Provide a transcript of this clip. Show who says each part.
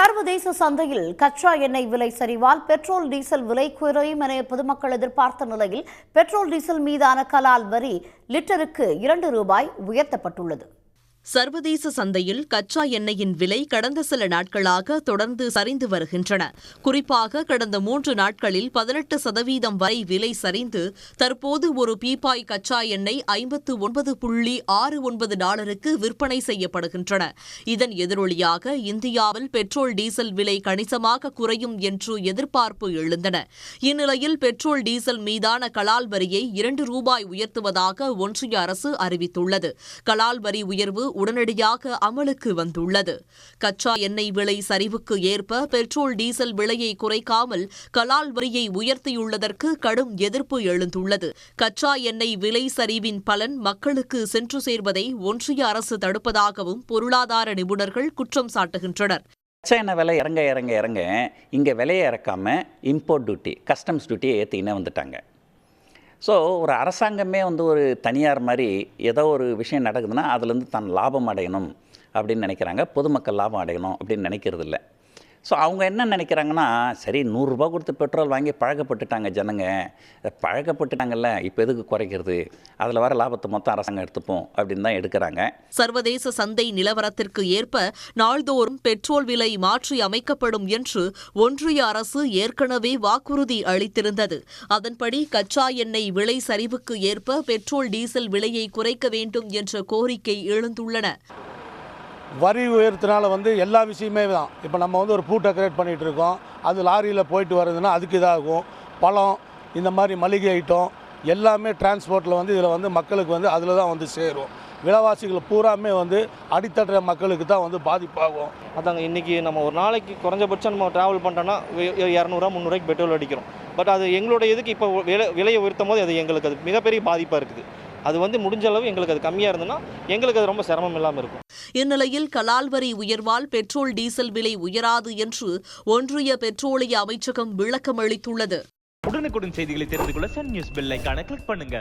Speaker 1: சர்வதேச சந்தையில் கச்சா எண்ணெய் விலை சரிவால் பெட்ரோல் டீசல் விலை குறையும் என பொதுமக்கள் எதிர்பார்த்த நிலையில் பெட்ரோல் டீசல் மீதான கலால் வரி லிட்டருக்கு இரண்டு ரூபாய் உயர்த்தப்பட்டுள்ளது.
Speaker 2: சர்வதேச சந்தையில் கச்சா எண்ணெயின் விலை கடந்த சில நாட்களாக தொடர்ந்து சரிந்து வருகின்றன. குறிப்பாக கடந்த மூன்று நாட்களில் பதினெட்டு சதவீதம் வரை விலை சரிந்து தற்போது ஒரு பீப்பாய் கச்சா எண்ணெய் ஐம்பத்து ஒன்பது புள்ளி ஆறு ஒன்பது டாலருக்கு விற்பனை செய்யப்படுகின்றன. இதன் எதிரொலியாக இந்தியாவில் பெட்ரோல் டீசல் விலை கணிசமாக குறையும் என்று எதிர்பார்ப்பு எழுந்தன. இந்நிலையில் பெட்ரோல் டீசல் மீதான கலால் வரியை இரண்டு ரூபாய் உயர்த்துவதாக ஒன்றிய அரசு அறிவித்துள்ளது. கலால் வரி உயர்வு உடனடியாக அமலுக்கு வந்துள்ளது. கச்சா எண்ணெய் விலை சரிவுக்கு ஏற்ப பெட்ரோல் டீசல் விலையை குறைக்காமல் கலால் வரியை உயர்த்தியுள்ளதற்கு கடும் எதிர்ப்பு எழுந்துள்ளது. கச்சா எண்ணெய் விலை சரிவின் பலன் மக்களுக்கு சென்று சேர்வதை ஒன்றிய அரசு தடுப்பதாகவும் பொருளாதார நிபுணர்கள் குற்றம் சாட்டுகின்றனர்.
Speaker 3: கச்சா எண்ணெய் விலை இறங்க இறங்க இறங்க இங்கே விலையை இறக்காம இம்போர்ட் டியூட்டி கஸ்டம்ஸ் டியூட்டியை ஏற்றிக்கினே வந்துட்டாங்க. ஸோ ஒரு அரசாங்கமே வந்து ஒரு தனியார் மாதிரி ஏதோ ஒரு விஷயம் நடக்குதுன்னா அதுலேருந்து தான் லாபம் அடையணும் அப்படின்னு நினைக்கிறாங்க. பொதுமக்கள் லாபம் அடையணும் அப்படின்னு நினைக்கிறது இல்லை ஸோ அவங்க என்ன நினைக்கிறாங்கன்னா சரி நூறுரூபா கொடுத்து பெட்ரோல் வாங்கி பழக்கப்பட்டுட்டாங்க ஜனங்க. பழக்கப்பட்டுட்டாங்கல்ல இப்போ எதுக்கு குறைக்கிறது? அதில் வர லாபத்தை மொத்தம் அரசாங்கம் எடுத்துப்போம் அப்படின்னு தான் எடுக்கிறாங்க.
Speaker 2: சர்வதேச சந்தை நிலவரத்திற்கு ஏற்ப நாள்தோறும் பெட்ரோல் விலை மாற்றி அமைக்கப்படும் என்று ஒன்றிய அரசு ஏற்கனவே வாக்குறுதி அளித்திருந்தது. அதன்படி கச்சா எண்ணெய் விலை சரிவுக்கு ஏற்ப பெட்ரோல் டீசல் விலையை குறைக்க வேண்டும் என்ற கோரிக்கை எழுந்துள்ளன.
Speaker 4: வரி உயர்த்தினால வந்து எல்லா விஷயமே தான். இப்போ நம்ம வந்து ஒரு பூ டெக்கரேட் பண்ணிகிட்டு இருக்கோம். அது லாரியில் போயிட்டு வருதுன்னா அதுக்கு இதாகும். பழம் இந்த மாதிரி மளிகை ஐட்டம் எல்லாமே டிரான்ஸ்போர்ட்டில் வந்து இதில் வந்து மக்களுக்கு வந்து அதில் தான் வந்து சேரும். விலைவாசிகள் பூராமே வந்து அடித்தட்ட மக்களுக்கு தான் வந்து பாதிப்பாகும்.
Speaker 5: அதாங்க இன்றைக்கி நம்ம ஒரு நாளைக்கு குறைஞ்சபட்சம் நம்ம ட்ராவல் பண்ணுறோன்னா இரநூறுவா முந்நூறுவாய்க்கு பெட்ரோல் அடிக்கிறோம். பட் அது எங்களுடைய இதுக்கு இப்போ விலை விலையை உயர்த்தும் போது அது எங்களுக்கு அது மிகப்பெரிய பாதிப்பாக இருக்குது. அது வந்து முடிஞ்ச அளவு எங்களுக்கு அது கம்மியாக இருந்ததுன்னா எங்களுக்கு அது ரொம்ப சிரமம் இல்லாமல் இருக்கும்.
Speaker 2: இந்நிலையில் கலால் வரி உயர்வால் பெட்ரோல் டீசல் விலை உயராது என்று ஒன்றிய பெட்ரோலிய அமைச்சகம் விளக்கம் அளித்துள்ளது
Speaker 6: உடனுக்குடன் செய்திகளை தெரிந்து கொள்ள சன் நியூஸ் பெல் ஐகானை கிளிக் பண்ணுங்க.